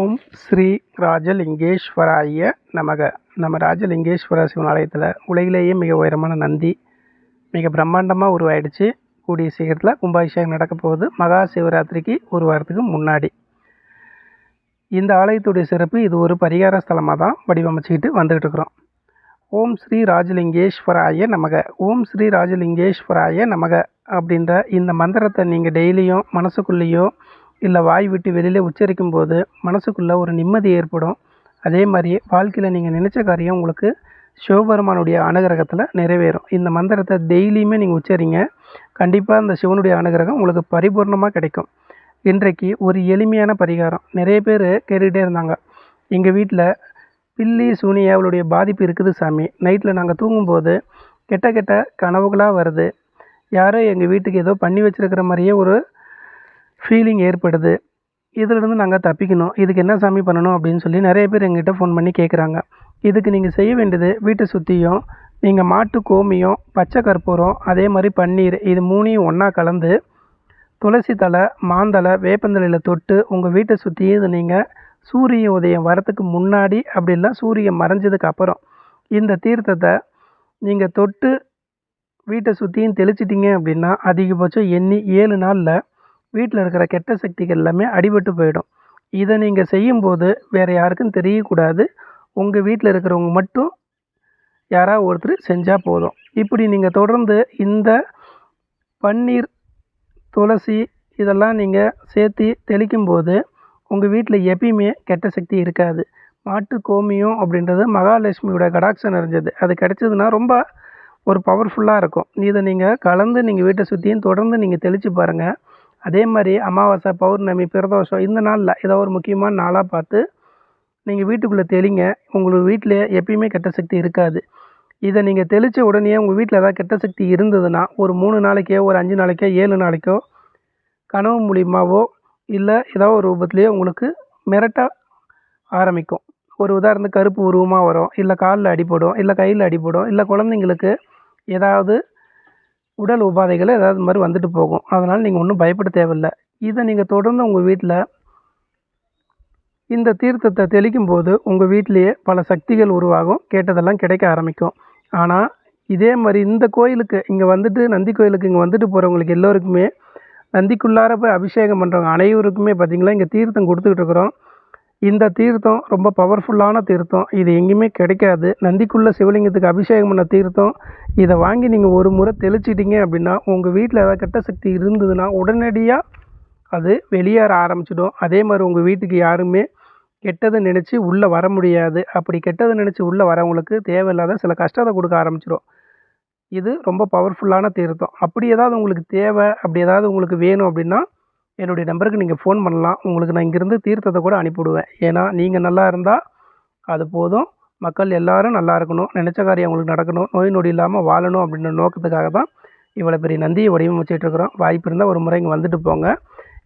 ஓம் ஸ்ரீ ராஜலிங்கேஸ்வராய நமக. நம்ம ராஜலிங்கேஸ்வர சிவன் ஆலயத்தில் உலகிலேயே மிக உயரமான நந்தி மிக பிரம்மாண்டமாக உருவாயிடுச்சு. கூடிய சீக்கிரத்தில் கும்பாபிஷேகம் நடக்க போகுது. மகா சிவராத்திரிக்கு ஒரு வாரத்துக்கு முன்னாடி. இந்த ஆலயத்துடைய சிறப்பு இது ஒரு பரிகார ஸ்தலமாக தான் வடிவமைச்சிக்கிட்டு வந்துக்கிட்டு இருக்கிறோம். ஓம் ஸ்ரீ ராஜலிங்கேஸ்வராய நமக. ஓம் ஸ்ரீ ராஜலிங்கேஸ்வராய நமக அப்படின்ற இந்த மந்திரத்தை நீங்கள் டெய்லியும் மனசுக்குள்ளேயோ இல்லை வாய் விட்டு வெளியில் உச்சரிக்கும் போது மனசுக்குள்ளே ஒரு நிம்மதி ஏற்படும். அதே மாதிரி வாழ்க்கையில் நீங்கள் நினச்ச காரியம் உங்களுக்கு சிவபெருமானுடைய அனுகிரகத்தில் நிறைவேறும். இந்த மந்திரத்தை டெய்லியுமே நீங்கள் உச்சரிங்க. கண்டிப்பாக இந்த சிவனுடைய அனுகிரகம் உங்களுக்கு பரிபூர்ணமாக கிடைக்கும். இன்றைக்கு ஒரு எளிமையான பரிகாரம். நிறைய பேர் கேட்டுக்கிட்டே இருந்தாங்க. எங்கள் வீட்டில் பில்லி சூனியாவுடைய பாதிப்பு இருக்குது சாமி. நைட்டில் நாங்கள் தூங்கும்போது கெட்ட கெட்ட கனவுகளாக வருது. யாரோ எங்கள் வீட்டுக்கு ஏதோ பண்ணி வச்சுருக்கிற மாதிரியே ஒரு ஃபீலிங் ஏற்படுது. இதிலிருந்து நாங்கள் தப்பிக்கணும். இதுக்கு என்ன சாமி பண்ணணும் அப்படின்னு சொல்லி நிறைய பேர் எங்கிட்ட ஃபோன் பண்ணி கேட்குறாங்க இதுக்கு நீங்கள் செய்ய வேண்டியது வீட்டை சுற்றியும் நீங்கள் மாட்டு கோமியம் பச்சை கற்பூரம் அதே மாதிரி பன்னீர் இது மூணையும் ஒன்றா கலந்து துளசி தலை மாந்தலை வேப்பந்தலையில் தொட்டு உங்கள் வீட்டை சுற்றி இது நீங்கள் சூரிய உதயம் வரத்துக்கு முன்னாடி அப்படி இல்லை சூரியன் மறைஞ்சதுக்கு அப்புறம் இந்த தீர்த்தத்தை நீங்கள் தொட்டு வீட்டை சுற்றியும் தெளிச்சிட்டிங்க அப்படின்னா அதிகபட்சம் எண்ணி ஏழு நாளில் வீட்டில் இருக்கிற கெட்ட சக்திகள் எல்லாமே அடிபட்டு போயிடும். இதை நீங்கள் செய்யும்போது வேறு யாருக்கும் தெரியக்கூடாது. உங்கள் வீட்டில் இருக்கிறவங்க மட்டும் யாராவது ஒருத்தர் செஞ்சால் போதும். இப்படி நீங்கள் தொடர்ந்து இந்த பன்னீர் துளசி இதெல்லாம் நீங்கள் சேர்த்து தெளிக்கும்போது உங்கள் வீட்டில் எப்பயுமே கெட்ட சக்தி இருக்காது. மாட்டு கோமியம் அப்படின்றது மகாலட்சுமியோட கடாட்சம் நிறைஞ்சது. அது கிடைச்சதுன்னா ரொம்ப ஒரு பவர்ஃபுல்லாக இருக்கும். இதை நீங்கள் கலந்து நீங்கள் வீட்டை சுற்றியும் தொடர்ந்து நீங்கள் தெளித்து பாருங்கள் அதே மாதிரி அமாவாசை பௌர்ணமி பிரதோஷம் இந்த நாளில் ஏதோ ஒரு முக்கியமான நாளாக பார்த்து நீங்கள் வீட்டுக்குள்ளே தெளிங்க. உங்களுக்கு வீட்டில் எப்பயுமே கெட்ட சக்தி இருக்காது. இதை நீங்கள் தெளித்த உடனே உங்கள் வீட்டில் ஏதாவது கெட்ட சக்தி இருந்ததுன்னா ஒரு மூணு நாளைக்கோ ஒரு அஞ்சு நாளைக்கோ ஏழு நாளைக்கோ கனவு மூலியமாகவோ இல்லை ஏதோ ஒரு ரூபத்துலேயோ உங்களுக்கு மிரட்ட ஆரம்பிக்கும். ஒரு உதாரணத்துக்கு கருப்பு உருவமாக வரும் இல்லை காலில் அடிபடும் இல்லை கையில் அடிபடும் இல்லை குழந்தைங்களுக்கு ஏதாவது உடல் உபாதைகள் ஏதாவது மாதிரி வந்துட்டு போகும். அதனால் நீங்கள் ஒன்றும் பயப்பட தேவையில்லை. இதை நீங்கள் தொடர்ந்து உங்கள் வீட்டில் இந்த தீர்த்தத்தை தெளிக்கும் போது உங்கள் வீட்டிலேயே பல சக்திகள் உருவாகும். கேட்டதெல்லாம் கிடைக்க ஆரம்பிக்கும். ஆனால் இதே மாதிரி இந்த கோயிலுக்கு இங்கே வந்துட்டு நந்தி கோயிலுக்கு இங்கே வந்துட்டு போகிறவங்களுக்கு எல்லோருக்குமே நந்திக்குள்ளார போய் அபிஷேகம் பண்ணுறவங்க அனைவருக்குமே பார்த்திங்களா இங்கே தீர்த்தம் கொடுத்துக்கிட்டு இருக்கிறோம். இந்த தீர்த்தம் ரொம்ப பவர்ஃபுல்லான தீர்த்தம். இது எங்கேயுமே கிடைக்காது. நந்திக்குள்ள சிவலிங்கத்துக்கு அபிஷேகம் பண்ண தீர்த்தம். இதை வாங்கி நீங்கள் ஒரு முறை தெளிச்சிட்டிங்க அப்படின்னா உங்கள் வீட்டில் ஏதாவது கெட்ட சக்தி இருந்ததுன்னா உடனடியாக அது வெளியேற ஆரம்பிச்சிடும். அதே மாதிரி உங்கள் வீட்டுக்கு யாருமே கெட்டதை நினச்சி உள்ளே வர முடியாது. அப்படி கெட்டதை நினச்சி உள்ளே வரவங்களுக்கு தேவையில்லாத சில கஷ்டத்தை கொடுக்க ஆரம்பிச்சிடும். இது ரொம்ப பவர்ஃபுல்லான தீர்த்தம். அப்படி ஏதாவது உங்களுக்கு தேவை அப்படி ஏதாவது உங்களுக்கு வேணும் அப்படின்னா என்னுடைய நம்பருக்கு நீங்கள் ஃபோன் பண்ணலாம். உங்களுக்கு நான் இங்கேருந்து தீர்த்தத்தை கூட அனுப்பிவிடுவேன். ஏன்னா நீங்கள் நல்லா இருந்தால் அது போதும். மக்கள் எல்லாரும் நல்லா இருக்கணும். நினச்ச காரியம் அவங்களுக்கு நடக்கணும். நோய் நொடி இல்லாமல் வாழணும் அப்படின்ற நோக்கத்துக்காக தான் இவ்வளோ பெரிய நந்தியை வடிவமைச்சிட்டு இருக்கிறோம். வாய்ப்பு இருந்தால் ஒரு முறை இங்கே வந்துட்டு போங்க.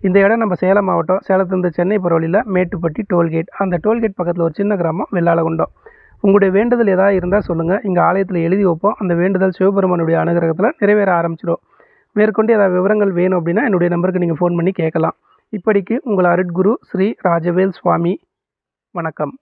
இந்த இடம் நம்ம சேலம் மாவட்டம். சேலத்துலேருந்து சென்னை போகிற வழியில் மேட்டுப்பட்டி டோல்கேட். அந்த டோல்கேட் பக்கத்தில் ஒரு சின்ன கிராமம் வெள்ளாளகுண்டம். உங்களுடைய வேண்டுதல் ஏதாவது இருந்தால் சொல்லுங்கள் இங்கே ஆலயத்தில் எழுதி வைப்போம். அந்த வேண்டுதல் சிவபெருமானுடைய அனுகிரகத்தில் நிறைவேற ஆரம்பிச்சிடும் மேற்கொண்டு ஏதாவது விவரங்கள் வேணும் அப்படின்னா என்னுடைய நம்பருக்கு நீங்கள் ஃபோன் பண்ணி கேட்கலாம். இப்படிக்கு உங்கள் அருட்குரு ஸ்ரீ ராஜவேல் சுவாமி. வணக்கம்.